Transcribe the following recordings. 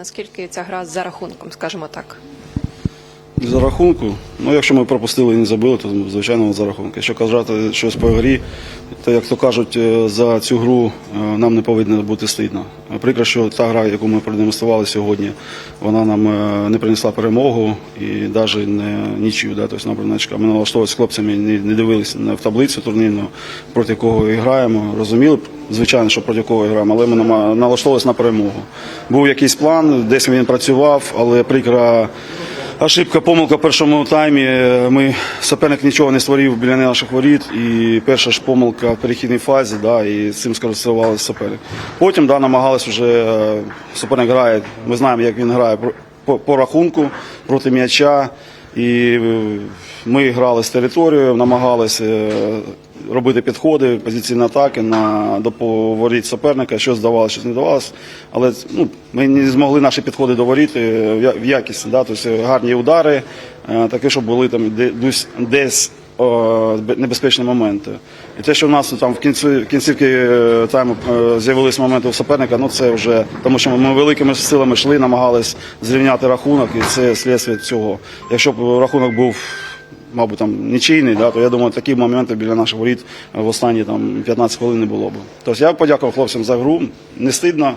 Наскільки ця гра за рахунком, скажімо так? За рахунку, ну якщо ми пропустили і не забили, то звичайно за рахунку. Якщо казати щось по грі, то як то кажуть, е, за цю гру е, нам не повинно бути стидно. Прикро, що та гра, яку ми продемонстрували сьогодні, вона нам е, не принесла перемогу і навіть не нічию. Да? Тобто, наприклад, ми налаштовувалися з хлопцями, не, не дивилися на- в таблицю турнірну, проти кого граємо. Розуміли, звичайно, що проти кого граємо, але ми налаштовувалися на перемогу. Був якийсь план, десь він працював, але прикра. Ошибка, помилка в першому таймі. Ми суперник нічого не створив біля наших воріт. І перша ж помилка в перехідній фазі, да, і цим скористувалися суперник. Потім да, намагались вже е, суперник грає. Ми знаємо, як він грає по, по рахунку проти м'яча. І е, ми грали з територією, намагалися е, робити підходи, позиційні атаки на до воріт суперника, що здавалося, що не давалося. Але ну, ми не змогли наші підходи до е, в якість. Да? Тобто гарні удари, такі, щоб були там десь- небезпечні моменти. І те, що в нас там в кінці в кінцівки е, тайму е, з'явились моменти у суперника, ну це вже тому, що ми великими силами йшли, намагались зрівняти рахунок, і це слідство цього. Якщо б рахунок був мабуть, там нічийний, да, то я думаю, такі моменти біля наших воріт в останні там 15 хвилин не було б. Тобто я подякував хлопцям за гру. Не стидно,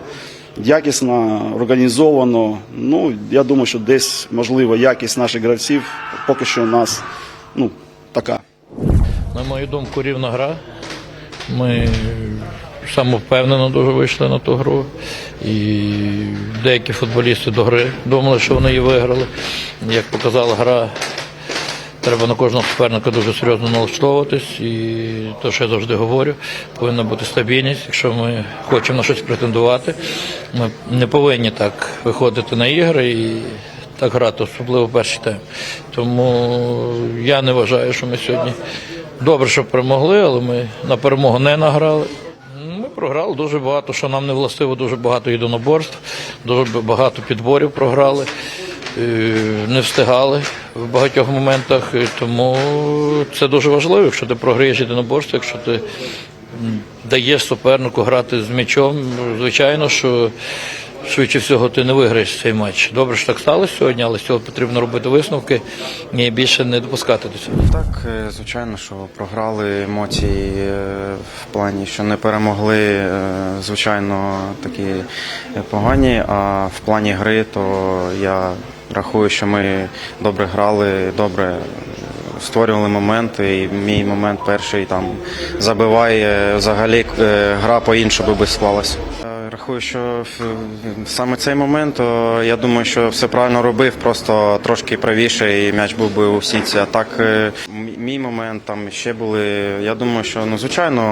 якісно, організовано. Ну, я думаю, що десь, можливо, якість наших гравців поки що нас ну, мою думку, рівна гра. Ми самовпевнено дуже вийшли на ту гру. І деякі футболісти до гри думали, що вони її виграли. Як показала гра, треба на кожного суперника дуже серйозно налаштовуватись. І те, що я завжди говорю, повинна бути стабільність. Якщо ми хочемо на щось претендувати, ми не повинні так виходити на ігри і так грати, особливо перший тайм. Тому я не вважаю, що ми сьогодні добре, що перемогли, але ми на перемогу не награли. Ми програли дуже багато, що нам не властиво, дуже багато єдиноборств, дуже багато підборів програли, е, не встигали в багатьох моментах. Тому це дуже важливо, якщо ти програєш єдиноборство, якщо ти даєш супернику грати з м'ячом, звичайно, що швидше всього ти не виграєш цей матч. Добре, що так сталося сьогодні, але з цього потрібно робити висновки і більше не допускати до цього. Так, е, звичайно, що програли емоції е, в плані, що не перемогли, е, звичайно, такі погані. А в плані гри, то я рахую, що ми добре грали, добре створювали моменти. І мій момент перший там забиває взагалі гра по-іншому би склалась. Рахую, що саме цей момент, я думаю, що все правильно робив, просто трошки правіше і м'яч був би у сітці. А так, е, мій момент там ще були. Я думаю, що ну звичайно.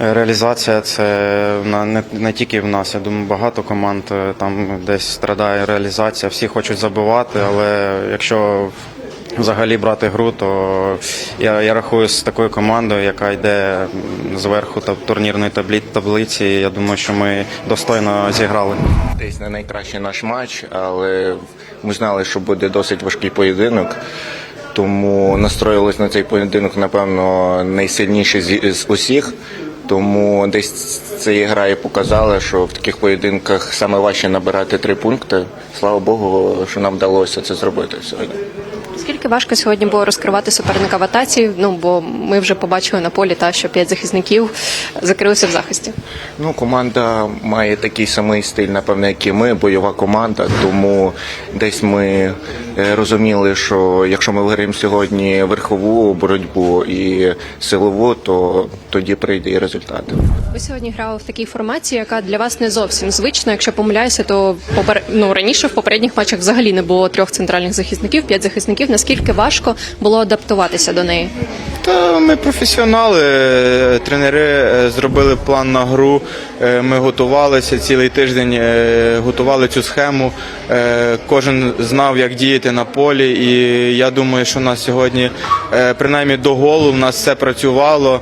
е, Реалізація це не, не тільки в нас. Я думаю, багато команд е, там десь страдає реалізація. Всі хочуть забивати, але якщо взагалі брати гру, то я, я рахую з такою командою, яка йде зверху та- турнірної таблі, таблиці. Я думаю, що ми достойно зіграли. Десь не найкращий наш матч, але ми знали, що буде досить важкий поєдинок. Тому настроїлись на цей поєдинок, напевно, найсильніший з, з усіх. Тому десь ця гра і показала, що в таких поєдинках саме важче набирати три пункти. Слава Богу, що нам вдалося це зробити сьогодні. Скільки важко сьогодні було розкривати суперника в атаці? Ну бо ми вже побачили на полі, та що п'ять захисників закрилися в захисті. Ну, команда має такий самий стиль, напевно, як і ми, бойова команда. Тому десь ми е, розуміли, що якщо ми виграємо сьогодні верхову боротьбу і силову, то тоді прийде і результат. Ви сьогодні грали в такій формації, яка для вас не зовсім звична. Якщо помиляюся, то попер... ну, раніше в попередніх матчах взагалі не було трьох центральних захисників, п'ять захисників. Наскільки важко було адаптуватися до неї? Та ми професіонали, е, тренери е, зробили план на гру. е, Ми готувалися цілий тиждень, готували цю схему. Кожен знав, як діяти на полі. І я думаю, що у нас сьогодні, принаймні до голу, в нас все працювало.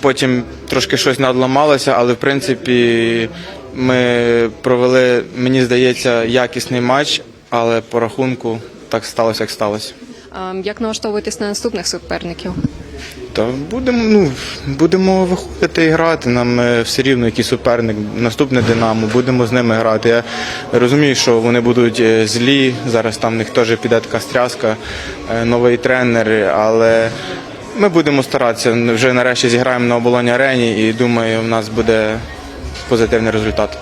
Потім трошки щось надламалося, але в принципі ми провели, мені здається, якісний матч, але по рахунку так сталося, як сталося. Ем, Як налаштовуєтесь на наступних суперників? Та будемо, ну, будемо виходити і грати. Нам е, все рівно, який суперник, наступне Динамо, будемо з ними грати. Я розумію, що вони будуть е, злі. Зараз там в них теж піде така стряска, е, новий тренер, але ми будемо старатися. Вже нарешті зіграємо на оболоні арені і думаю, в нас буде позитивний результат.